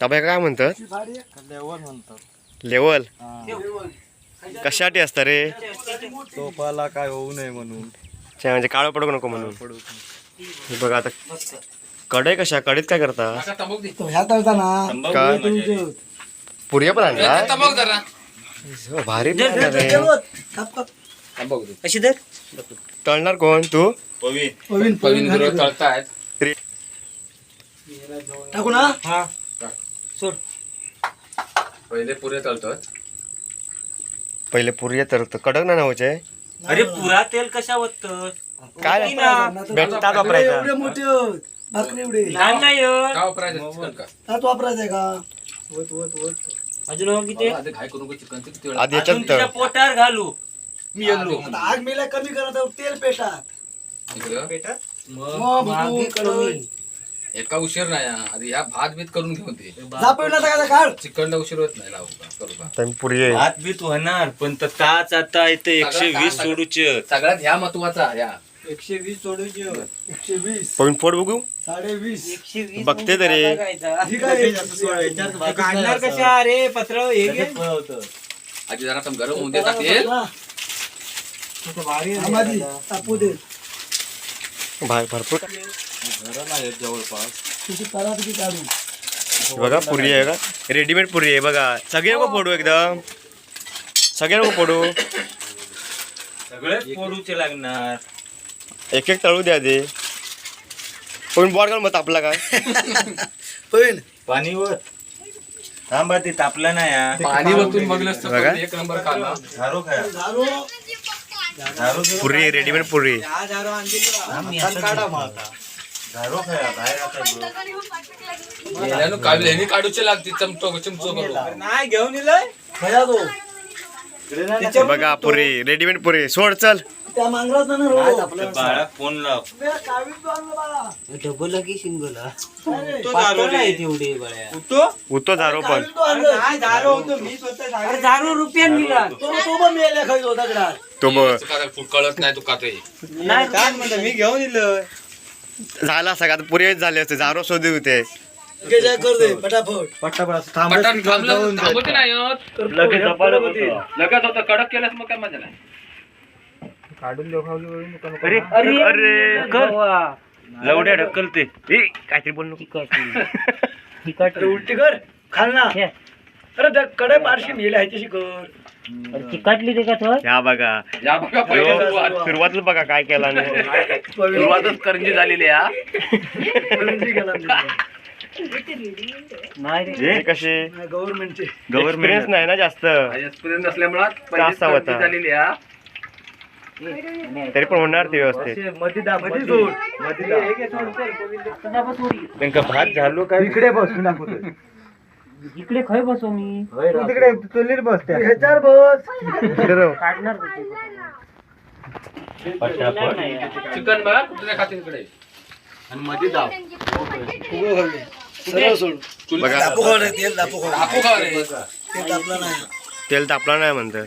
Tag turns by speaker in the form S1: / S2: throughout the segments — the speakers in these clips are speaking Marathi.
S1: ताब्या काय म्हणतात?
S2: लेवल. म्हणतात
S1: लेवल कशासाठी असतं रे?
S2: तोपाला काय होऊ नये म्हणून.
S1: अच्छा, म्हणजे काळं पडू नको म्हणून.
S2: पडू
S1: हे बघा आता. कढई कशा? कढईत काय करता?
S3: आता तंबाखू दे
S4: ह्या तळता ना
S1: काय पुऱ्या पण आणला
S3: तंबाखू जरा
S1: हो, भारी plan आहे रे.
S4: काप काप
S3: तंबाखू दे
S1: तळणार कोण? तू?
S4: पवीन
S3: पवीन बरोबर तळतायत.
S4: टाकू ना?
S5: हा. सोड.
S3: पहिले पुरे तळतात
S1: पहिले पुरी तर कडक ना नव्हचे
S5: अरे पुरा तेल कशा वत्त
S1: काय? भेटतात वापरायचा.
S4: एवढे मोठे आहेत. भाकरी एवढे.
S5: लहान नाही आहेत.
S3: का वापरायचं? चिकन का?
S4: हात वापरायचंय का?
S5: अजून हो किती?
S3: आधी घाई करू चिकनचं किती वेळ
S1: आधी
S5: अजून
S1: याच्यात
S5: तुझ्या
S1: तळ.
S5: पोटावर घालू.
S3: मी
S4: आता आग मेला कमी करत आहोत, तेल पेटात.
S3: इकडं.
S4: मग.
S3: एका उशीर नाही हा. आधी ह्या भात बीत करून घेऊन ते
S4: काढ?
S3: चिकनला उशीर होत नाही लावू का? करू का?
S1: तर पुरी आहे.
S5: भात बीत होणार पण तर ताच आता इथं एकशे वीस सोडूच.
S3: सगळ्यात ह्या महत्त्वाचा ह्या.
S4: एकशे वीस सोडूचे एकशे वीस.
S1: पोट बघू.
S4: साडे वीस.
S1: बघते तरी.
S4: ठीक आहे.
S5: काढणार कशा? अरे पत्र
S3: आधी जरा गरम होऊन देतात
S4: आमादी तापू दे.
S1: भाई भरपूर.
S2: घरं नाही आहेत जवळपास
S4: तुझी परात काढू
S1: बघा पुरी आहे का रेडीमेड पुरी आहे बघा. सगळे नको फोडू एकदम. सगळे नको फोडू.
S5: सगळे फोडूचे लागणार.
S1: एक एक तळू द्या दे पण बॉड घाल मग आपला काय
S4: पवीन
S5: पाणी वर थांबा ते तापलं नाही हा.
S3: पाणी तर
S1: बघा.
S3: एक नंबर खाल्ला.
S5: झारो
S4: दारू
S5: झारो.
S1: पुरी रेडीमेड पुरी.
S3: काढूचे लागते चमचो
S5: नाही घेऊन
S1: हे बघा पुरी रेडीमेड पुरी. सोड चल.
S4: त्या मांगरात ना रोज
S5: बाळा फोन लाव.
S4: तो.
S6: डबल की सिंगल
S5: तो
S6: तेवढे बळ्या?
S1: उतो? झारो पण.
S4: तो.
S6: अरे दारू रुपयान
S4: तो तो खाई तो
S1: तो
S3: फुड कळत नाही तू खातोय
S6: नाही
S5: काय म्हणतो मी घेऊन येलं
S1: झाला सगळ्यात पुरी झाले असते. झारो शोधे होते.
S4: घे जाय कर दे पटापट
S3: होत.
S5: लगेच होतं.
S3: कडक केलंस मग काय मजा नाही.
S5: अरे
S6: अरे
S1: अरे
S5: कर. लवड्या ढकलते
S1: ए, काहीतरी बोल नको.
S4: अरे उलटी कर. खाल ना. अरे त्या कडे पारशी मेल्या आहे तशी कर.
S6: चिकाटली ते का थोड
S1: या बघा.
S3: या बघा पहिले सुरुवात.
S1: सुरुवातला बघा काय केला नाही.
S3: सुरुवातच करंजी झालेली आहे हा.
S6: नाही. रे.
S1: हे कसे?
S4: गव्हर्नमेंटचे
S1: गव्हर्नमेंट नाही ना जास्त.
S3: एक्सपिरियन्स असल्यामुळे. झालेली आहे हा.
S1: तरी पण होणार ते व्यवस्थित.
S5: त्यांका भात झालो काय?
S4: इकडे बस दाखवतो
S6: इकडे खय बसव मी?
S4: तिकडे चुलीर बस ह्याच्यावर बस.
S6: काढणार
S3: चिकन बघा कुठे खाते तिकडे आणि मध्ये दाव
S4: सरळ सोड.
S1: बघा.
S4: दापू खाऊ रे, तेल दापू खाऊ
S3: आपू खा रे.
S4: तेल तापला नाही.
S1: तेल तापला नाही म्हणतात.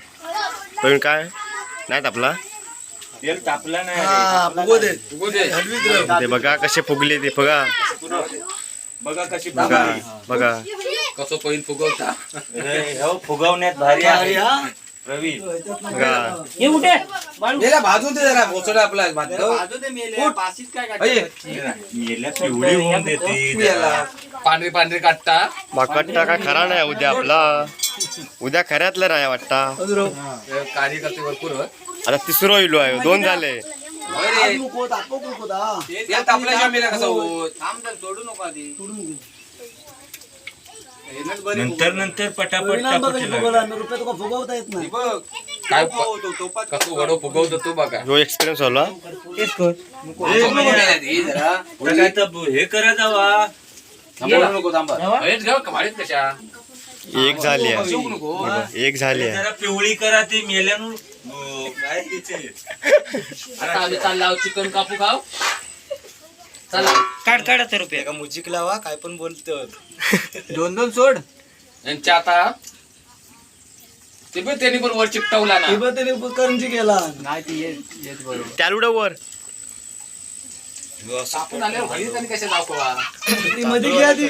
S1: पण काय? नाही तापला?
S5: तेल तापला नाही
S4: हा फुगो दे
S3: उगू दे.
S1: ते बघा कसे फुगले ते बघा.
S5: बघा कशी
S1: बघा बघा.
S3: कसं पहिल फुगवता?
S5: हो फुगवण्यात भारी आहे. रवी.
S1: बघा.
S6: हे उठे. बाळू.
S3: भाजून दे जरा भोसडा आपला
S5: मेल्या पिवळी होऊन देते.
S3: पांढरी पांढरी काढता
S1: माकडता काय खरा नाही उद्या आपला? उद्या खऱ्यातलं नाही वाटता.
S3: कार्यकर्ते भरपूर.
S1: आता तिसरो इलो आहे दोन झाले.
S4: आज नको दापू नको दा
S3: तेल तापल्याशिवाय मेला कसं होत?
S5: नंतर नंतर पटापट
S4: परिणाम बघा
S5: टाकूचे
S4: फुगवला
S5: लागले.
S4: रुपये तुका फुगवता येत नाही.
S3: काय प- कसं वडो फुगवतो तो बघा.
S1: जो एक्सपिरियन्स होला
S6: तेच कर.
S5: पुढे काय तर हे करा जावा.
S3: हेच घ्या कमाडीत कशा?
S1: एक झाली आहे. एक झाली आहे.
S5: जरा पिवळी करा ते मेल्यानं अं, काय तिचे
S3: आता आम्ही चालला चिकन कापू खाव चला
S6: काढ काढ आता रुपये.
S4: का मुजिक लावा काय पण बोलतो.
S6: दोन दोन सोड.
S3: यांच्या आता ते पण त्यांनी पण वर चिकटवला ना.
S4: त्याने करंजी केला.
S6: नाही ती येत येत बरोबर.
S1: त्यालुडं वर.
S3: आपण आल्यावर घरी त्यांनी कशा दाखवा?
S4: ती मध्ये घ्या ती.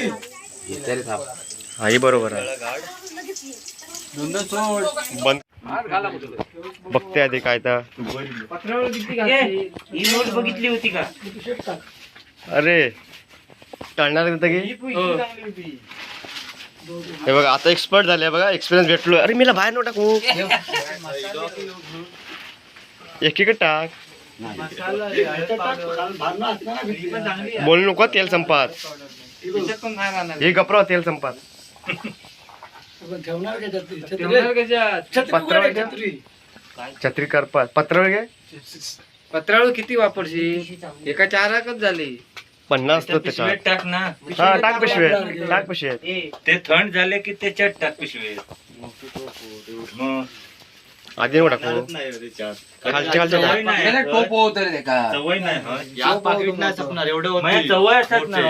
S3: तरी थांब.
S1: हाही बरोबर आहे. बंद बघते आधी काय तर.
S6: बघितली होती का?
S1: अरे टाळणार की हे बघा आता एक्सपर्ट झाले बघा एक्सपिरियन्स भेटलो. अरे मीला बाहेर नो टाकू. एकीकडे टाक. बोल नको तेल संपात. हे गपरा तेल संपात.
S4: ठेवणार का छत्री? छत्री छत्री?
S1: पत्रावळ
S4: उघड आहे,
S1: घ्या.
S4: छत्री.
S1: छत्री करपात पत्र घे.
S6: पत्राळू किती वापरशी एका चाराकच झाली.
S1: पन्नास
S5: पिशवीत टाक ना.
S1: हा टाक पिशवे टाक पिशवे
S5: ते थंड झाले की त्याच्यात टाक पिशवीत मग.
S1: आधी नको टाकू.
S2: नाही त्याच्यात
S1: खालच्या खालच्या
S5: सवय. नाही
S3: टोप होतं रे का?
S5: सवय नाही हं.
S2: पाकिट नाही संपणार एवढं
S5: माझ्या
S2: होती.
S5: सवय असतात ना.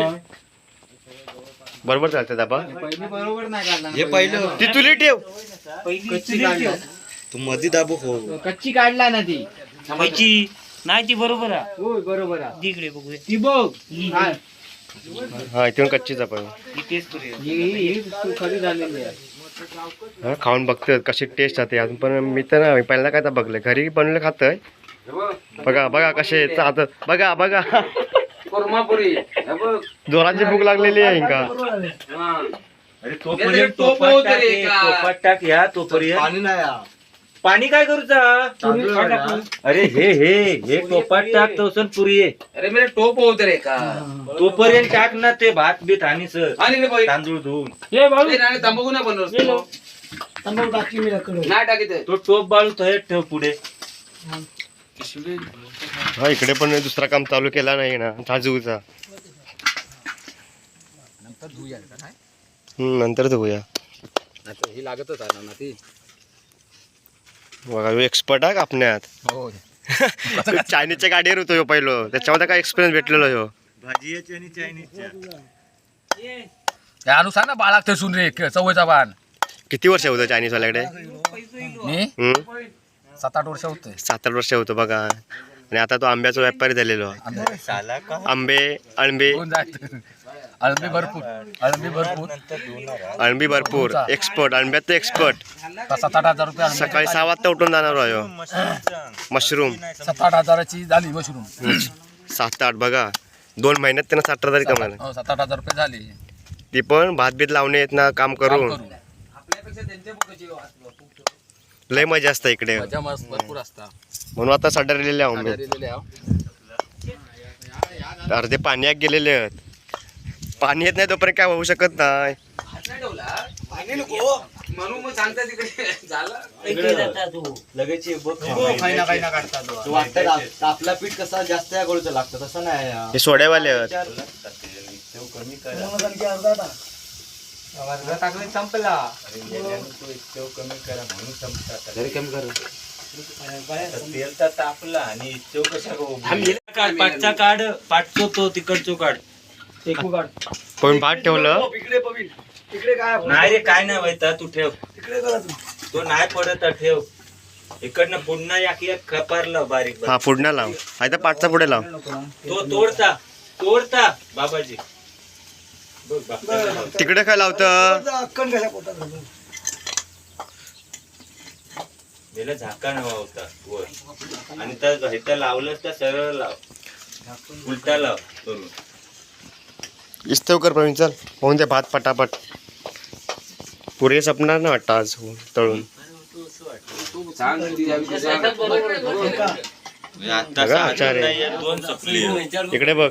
S1: बरोबर चालतं दाबा.
S6: पहिली बरोबर नाही काढला
S2: हे पहिलं
S1: ती तुली ठेव.
S6: कच्ची काढला
S2: तू मध्ये दाबू हो.
S6: कच्ची काढला ना ती. कच्ची नाही ती बरोबर आहे. होय बरोबर आहे. तिकडे बघूया ती बघ. हा.
S1: हा इथून कच्चीच आपण
S6: ही टेस्ट करूया. ही ही- ही तू खरी झालेली आहे.
S1: हा खाऊन बघतोय कशी टेस्ट जाते अजून पण मी तर ना पहिल्यांदा काय तर बघलं घरी बनवलं खातोय. बघा बघा कसे आता बघा बघा.
S3: कोरमापुरी. हे बघ.
S1: जोराची भूक लागलेली आहे का
S3: हा.
S5: अरे
S3: हे टोप
S5: टोपात
S3: होतं
S5: टाक
S3: रे
S5: हे,
S3: का?
S5: टोपात टाक ह्या तोपर्यंत.
S2: पाणी नाही हा.
S5: पाणी काय करूचा
S2: तांदूळ आहे ना.
S5: अरे हे हे हे टोपात टाक तवसन पुरी आहे
S3: अरे मेरे टोप होत रे का?
S5: तोपर्यंत टाक ना ते भात बीत आणि सर.
S3: आणि रे बाई.
S5: तांदूळ धुवून
S6: ये बाळू.
S3: ते नाणे तंबाखू नाही बनवतो
S4: तंबाखू टाकली मी रकडं.
S3: नाही टाकीत
S5: तो टोप बाळू तयार ठेव पुढे.
S1: हा इकडे पण दुसरा काम चालू केला नाही ना झाजूचा नंतर धुऊया
S3: ही लागतच आहे ना ती.
S1: बघा एक्सपर्ट आहे कापण्यात.
S3: हो.
S1: चायनीजच्या गाडीवर होतो ह्यो पहिलो. त्याच्यामध्ये काय एक्सपिरियन्स भेटलेलो ह्यो
S5: भाजी आणि चायनीजच्या.
S3: त्या अनुसार ना बाळाक ठेसून रे चवयचा बाण
S1: किती वर्ष होतं चायनीज वाल्याकडे?
S3: सात आठ वर्ष होते.
S1: सात आठ वर्ष होतं बघा. आणि आता तो आंब्याचा व्यापारी झालेलो
S5: साला का?
S1: आंबे अळंबे
S3: अळंबी भरपूर. अळंबी भरपूर.
S1: अळंबी भरपूर. एक्सपर्ट अळंब्यात तर एक्सपर्ट
S3: सात आठ हजार रुपये
S1: सकाळी सहा वाजता उठून जाणार आहे मशरूम.
S3: सात आठ हजाराची झाली मशरूम.
S1: सात आठ बघा. दोन महिन्यात त्यांना साठ हजार कमाला
S3: हो सात आठ हजार रुपये झाली.
S1: ती पण भात बीत लावणे येत ना काम करून. लय मजा असतं इकडे.
S3: मजा मस्त भरपूर असता.
S1: म्हणून आता सडरलेले आंबे अर्धे पाण्यात गेलेले आहेत. पाणी येत नाही तोपर्यंत काय होऊ शकत नाही.
S2: आप- आपला पीठ कसा जास्त या गोळीचं लागतं तसं नाही हा.
S1: हे सोड्यावाले
S4: अर्धा टाक.
S6: अर्धा टाकलं संपला.
S5: कमी करा म्हणून संपतात
S3: घरी कमी कर.
S5: तेल तर तापला आणि तेव कशा काढ पाठचा काढ पाठचो तो तिकडचो काढ.
S6: एकू काढ
S1: पण भात ठेवलं?
S4: इकडे पवीन इकडे काय?
S5: नाही रे काय नाही व्हायचा तू ठेव.
S4: इकडे करा तू
S5: तो नाही पडत आहे, ठेव. इकडनं पुन्हा एक खपारला बारीक
S1: हा. पुढनं लाव. पाठचा पुढे लाव.
S5: तो तोडता तोडता बाबाजी. बघ.
S1: तिकडे काय लावतं?
S4: अक्कन कशा पोटात.
S5: त्याला झाका नवा होता वर. आणि त्या लावलं तर सरळ लाव. उलटा लाव करून.
S1: इस्तव कर प्रवीण चल होऊन दे भात पटापट. पुरे सपणार ना वाटतं आज हो, तळून?
S5: सपली
S1: इकडे बघ.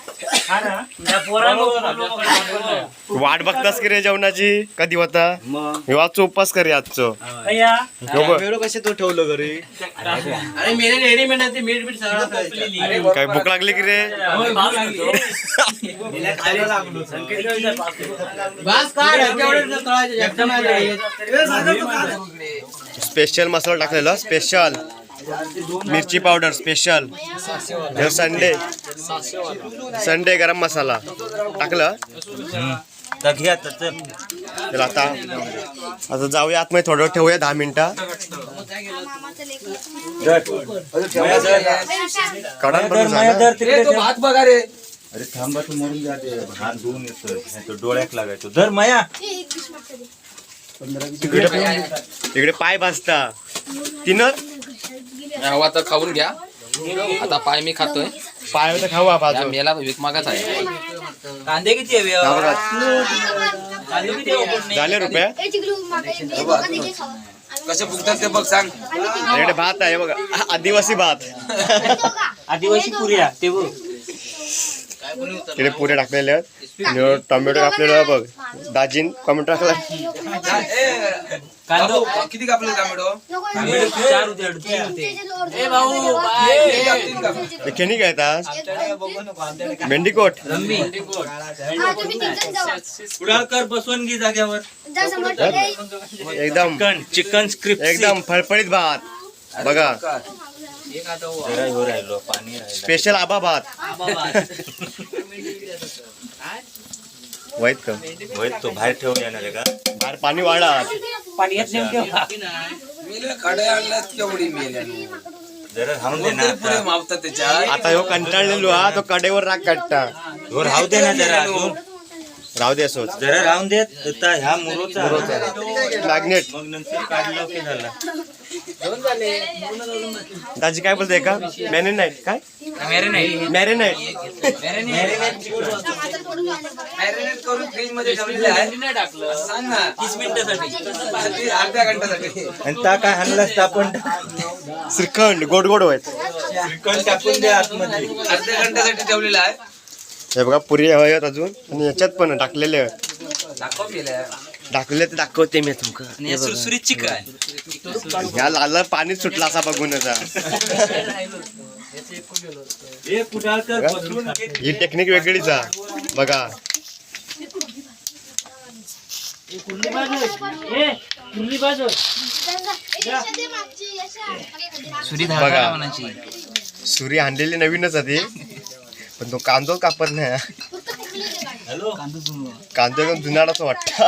S1: वाट बघतास की रे जेवणाची? कधी होता?
S2: मग?
S1: ह्यो आजचो उपवास करी आजचो.
S2: कसे तो ठेवलं घरी.
S1: काय भूक लागली की रे. स्पेशल मसाला टाकलेला स्पेशल मिरची पावडर स्पेशल. संडे. संडे गरम मसाला. टाकलं?
S5: चल.
S1: आता आता जाऊया आतमध्ये थोडं ठेवूया दहा मिनिटं. कडा
S5: धर, माया धर, तिकडे
S2: तो
S5: ठेव.
S2: भात बघा रे.
S5: अरे थांबा तू मरून जाते हात धुवून येतोय. नाही तर डोळ्यात लागायचो. धर माया.
S1: इकडे इकडे पाय भाजता. तिनच
S3: हवा तर खाऊन घ्या. आता पाय मी खातोय.
S1: पाय तर खाऊ भाजून
S3: मेला विक मागत आहे.
S6: कांदे किती
S1: हा
S6: हवे
S1: झाले रुपये?
S7: कसे फुगतात ते बघ सांग.
S1: भात आहे बघा. आदिवासी भात.
S6: आदिवासी पुऱ्या ते बघ.
S1: इकडे पुरे टाकलेले आहेत. टोमॅटो कापलेलं आहे बघ. दाजीन टोमॅटो टाकला.
S6: कांदो.
S7: किती कापले. टोमॅटो
S6: तीन
S1: काय आज मेंढीकोट.
S5: कुडाळकर बसवून घे जाग्यावर
S1: एकदम.
S5: चिकन चिकन स्क्रिप्ट
S1: एकदम फळफळीत भात. बघा.
S5: राहिलो पाणी राहिलं
S1: स्पेशल आबा भात. वाईट का
S5: होय तो बाहेर ठेवून येणार आहे का?
S1: बाहेर पाणी वाढा.
S6: पाणी येत नाही
S5: जरा राहून दे ना
S7: पुढे
S5: आता
S1: ह्यो कंटाळलेलो हा तो कडेवर राग काढता.
S5: ह्यो राहू दे ना जरा अजून.
S1: राहू दे असोच.
S5: जरा राहून देत ह्या मुरोचा.
S1: मॅग्नेट
S5: मग नंतर काढलं की झालं.
S1: दाजी काय बोलते का? मॅरिनाईट काय? मॅरिनाईट
S7: मॅरिनेट करून फ्रीजमध्ये ठेवलेले आहे.
S3: टाकलं
S7: सांग ना.
S6: तीस मिनिटासाठी.
S7: अर्ध्या घंट्यासाठी.
S5: आणि ता काय हाणलास आपण
S1: श्रीखंड गोड गोड व्हायत
S5: चिकन टाकून द्या आतमध्ये.
S7: अर्ध्या घंट्यासाठी ठेवलेलं आहे.
S1: हे बघा पुरी हवे आहेत अजून आणि याच्यात पण टाकलेले आहेत.
S7: दाखव मेल्या
S1: दाखवले तर दाखवते मी तुमका. बघा.
S6: सुरसुरीत चिकन.
S1: ह्या लाल पाणीच सुटला असा बघून
S5: हे.
S1: ही टेक्निक वेगळीच आहे. बघा.
S6: ए कुर्ली बाजू
S1: बघा. सुरी आणलेली नवीनच आहे ती. पण तो कांदो कापत नाही. कांदो एकदम जुनाडाच वाटत.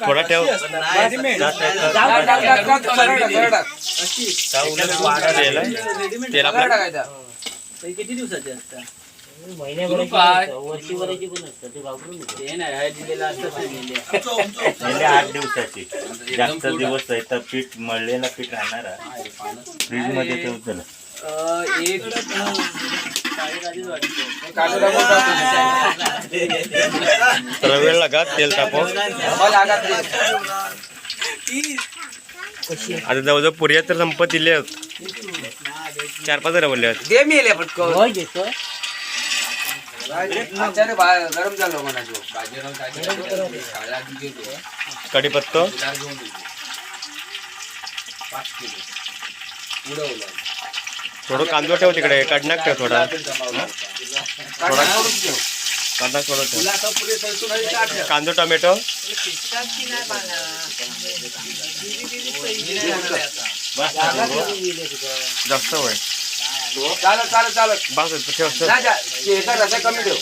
S1: थोडा ठेव तेल आपलं
S6: किती दिवसाचे असतात
S3: हे.
S5: म्हणजे आठ दिवसाची जास्त दिवस आहे तर पीठ मळलेलं पीठ राहणार फ्रीजमध्ये
S3: अं, एक
S1: तर वेळ लागा तेल तापव. आता जवळजवळ पुऱ्या तर संपत दिले आहेत चार पाच रवले आहेत
S7: दे मेले पटकन. झालं म्हणायचो
S1: कढीपत्तो. थोडं कांदो ठेव तिकडे कडनाक ठेव थोडा. थोडा कांदा थोडा ठेव. कांदो टोमॅटो. जास्त होय.
S7: चालत चालत चालत
S1: बस ठेव
S7: कमी ठेव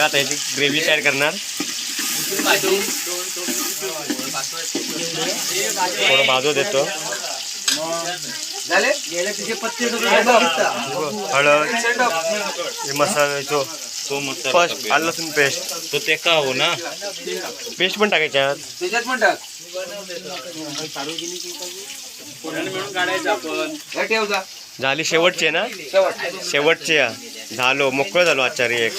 S1: आता याची ग्रेव्ही तयार करणार. थोडं भाजू देतो. हळद. हे मसाला तो
S5: तो मसाला
S1: फर्स्ट. आलं लसूण पेस्ट
S5: तो ते का हो ना?
S1: पेस्ट पण टाकायच्यात
S3: त्याच्यात पण टाक. हे ठेव जा.
S1: झाली शेवटची आहे ना?
S3: शेवट
S1: शेवटची. झालो. मोकळं झालो आचारी एक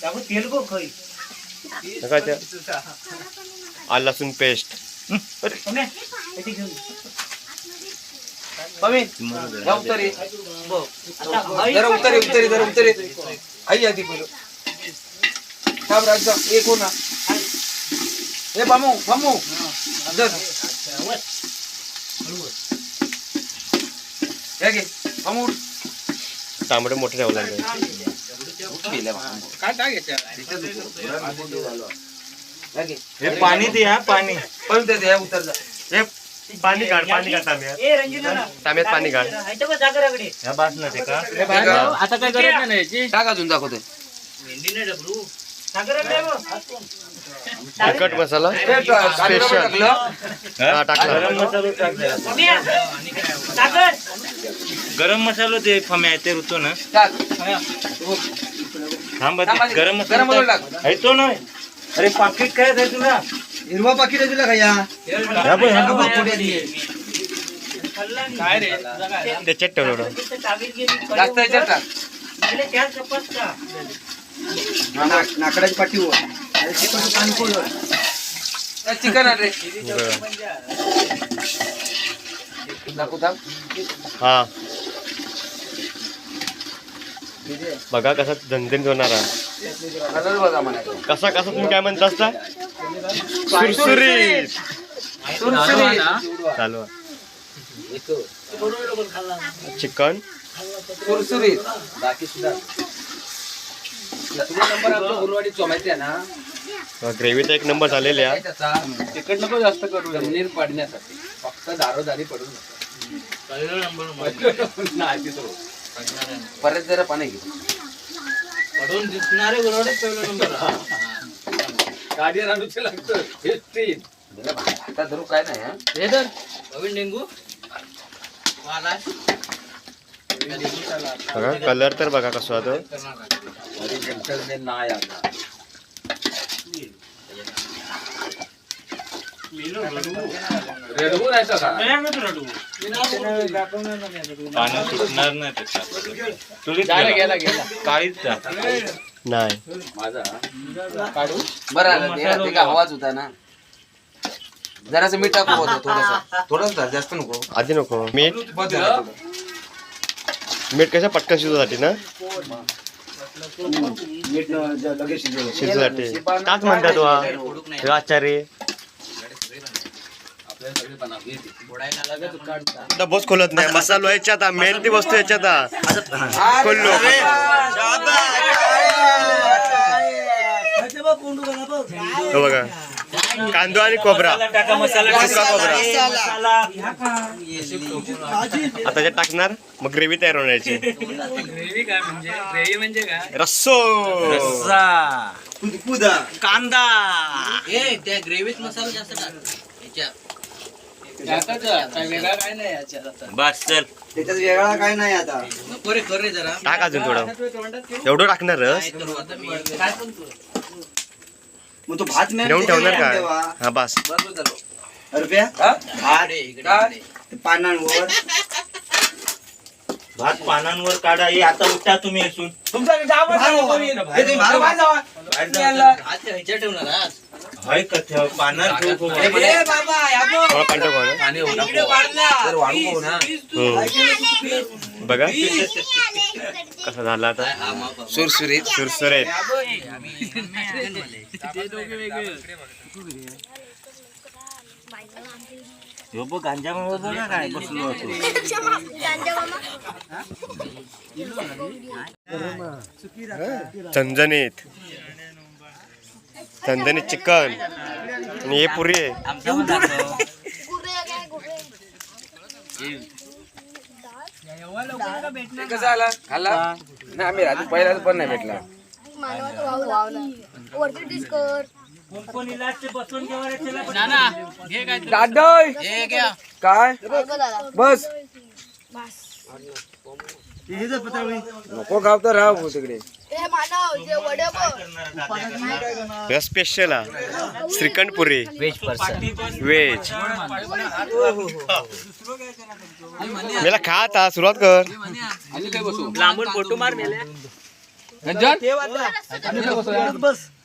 S6: त्यामुळे तेल गो खाई
S1: काय लसूण पेस्ट
S6: सोन्या, इथे
S3: उतरी जरा उतरी जरा आई आधी बोलो थांब एक हो ना हे बामू बामू जर बामू
S1: तांबडे मोठे ठेवलं
S3: काय
S5: हे पाणी दे हा पाणी.
S3: पण ते हे उतर जा.
S1: हे पाणी काढ पाणी काढ
S6: रंजना
S1: तांब्यात पाणी काढ.
S5: ह्या बासमती का?
S7: आता काय गरज नाही याची?
S3: टाक अजून दाखवते.
S1: तिखट मसाला
S3: स्पेशल
S1: हा टाकला.
S5: गरम मसाला गरम मसाला दे फम्या ते ऋतू ना. थांब. गरम
S3: गरम
S5: मसाला
S3: मसाला
S5: टाक. आहे तो ना अरे पाकिट काय आहे तुला?
S3: हिरवा पाकिट आहे तुला का या
S5: ह्या बघ, ह्या बघ.
S6: काय रे?
S1: त्याच्यात ठेवलं
S3: जास्त याच्यात टाक. नाकडाची पाठी वर चिकन आहे रे. दाखवू थांब
S1: हा. बघा कसा झणझणीत होणार कसा कसा तुम्ही काय म्हणता असता सुरसुरीत. चालू. चिकन
S3: बाकी सुद्धा ना
S1: ग्रेव्ही तर एक नंबर झालेली आहे
S3: तिकट नको जास्त करू जमिनीवर पाडण्यासाठी फक्त दारोदारी नाही तिथं. परत जरा पाणी घे.
S7: पडून दिसणारे गुरवाडे पहिला नंबर
S3: गाडी राणूचे लागतं. आता धरू काय नाही हा?
S7: हे तर नवीन डेंगू.
S1: बघा कलर तर बघा कसं
S3: त्यांच्याकडे नाही आता. नाही का
S5: पाणी सुटणार नाही त्याच्यात तुला
S3: गेला गेला
S5: काळीच जा
S1: नाही
S3: माझा बरं आलं ते ते का आवाज होता ना जरासं मीठ टाकू होतं थोडस टाक, जास्त नको
S1: आधी नको मीठ
S3: थोडं.
S1: मीठ कसं पटकन शिजूसाठी ना
S3: मीठ लगेच शिजवलं.
S1: शिजूसाठी काच म्हणतात वा हे आचारी
S3: आपल्याला सगळे बनवता येते.
S1: डबोच खोलत नाही. मसालो याच्यात मेन ती वस्तू याच्यात. खोललो. हे बघा. कांदो आणि
S5: मसाला
S1: सुका
S5: मसाला.
S1: आता त्याच्यात टाकणार. मग ग्रेव्ही तयार होण्याची
S7: ग्रेव्ही काय म्हणजे? ग्रेव्ही म्हणजे काय?
S1: रस्सो.
S5: कांदा.
S7: ए त्या ग्रेव्हीत मसाला जास्त टाक. काय वेगळा काय नाही याच्यात आता.
S5: बस चल.
S3: त्याच्यात वेगळा काय नाही आता.
S7: नको रे कर रे जरा.
S1: टाक अजून थोडं. एवढं टाकणार
S7: काय करू आता मी काय पण करू
S3: मग तो भात
S1: घेऊन ठेवणार काय हा बस.
S7: बरोबर झालो
S3: रुपया?
S7: इकडे, इकडे, इकडे.
S3: पानांवर.
S5: भात पानांवर काढा हे आता उठा तुम्ही असून
S7: अच्छा ह्याच्यात ठेवणार आज
S5: हाय का ठेव पानात ठेव खूप.
S7: ए बाबा या बघ.
S1: थोडा पाणी टाकू ना
S7: इकडे वाढला.
S1: हम्म. बघा कसा झाला आता
S7: हा.
S3: सुरसुरीत
S1: सुरसुरेत
S5: ह्यो बघ गांजा मामा बघा काय बसलो होतो.
S1: झणझणीत झणझणीत चिकन. आणि हे पुरी आहे.
S7: दाखव.
S3: कसं आला? खाल्ला? नाही आम्ही रात्री पहिला पण नाही भेटला.
S8: वरती डिस्कर
S6: घे काय
S3: दादोय!
S6: हे घ्या.
S3: काय? बस. नको गावता राहा भाऊ तिकडे.
S8: हे मानव जे वडे बघ.
S1: स्पेशल हा श्रीखंडपुरी. व्हेज मला खा आता सुरुवात कर.
S5: लांबून फोटो मार फिरून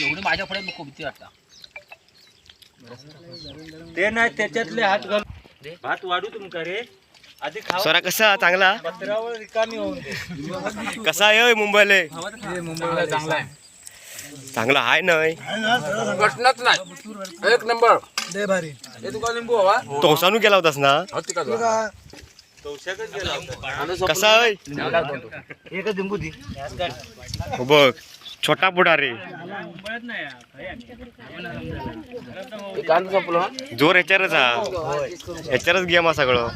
S6: एवढी माझ्या पुढे नको भीती वाटतं.
S5: ते नाही त्याच्यातले हात घाल. भात वाढू तुमका रे. आधी खावा.
S1: स्वरा कसा चांगला?
S5: पत्रावर रिकामी होऊन दे.
S1: कसा आहे होय मुंबईला?
S6: मुंबईला चांगला आहे.
S1: चांगला आहे नाही
S3: प्रश्नच नाही. एक नंबर. हे तुका लिंबू हवा?
S1: तोसानू केला होतास ना?
S5: तवशाकच गेला होता.
S1: कसा आहे हो बघ. छोटा पुढा रे जोर ह्याच्यावरच हा. ह्याच्यावरच गेम हा सगळं.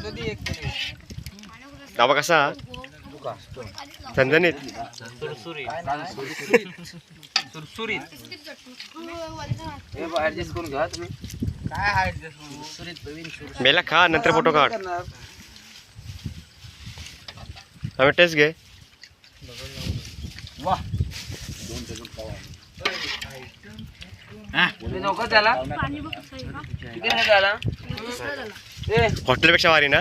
S1: बाबा कसा? झणझणीत
S3: घ्या तुम्ही
S1: मेला खा नंतर फोटो काढ. आम्ही टेस्ट घे.
S3: वा नको त्याला. किती नाही त्याला. ए.
S1: हॉटेलपेक्षा भारी ना?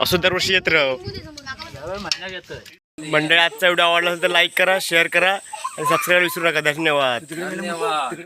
S1: असं दरवर्षी येत राह. मंडळी आजचा व्हिडिओ आवडला असेल तर लाईक करा शेअर करा आणि सबस्क्राईब विसरू नका. धन्यवाद.
S3: धन्यवाद.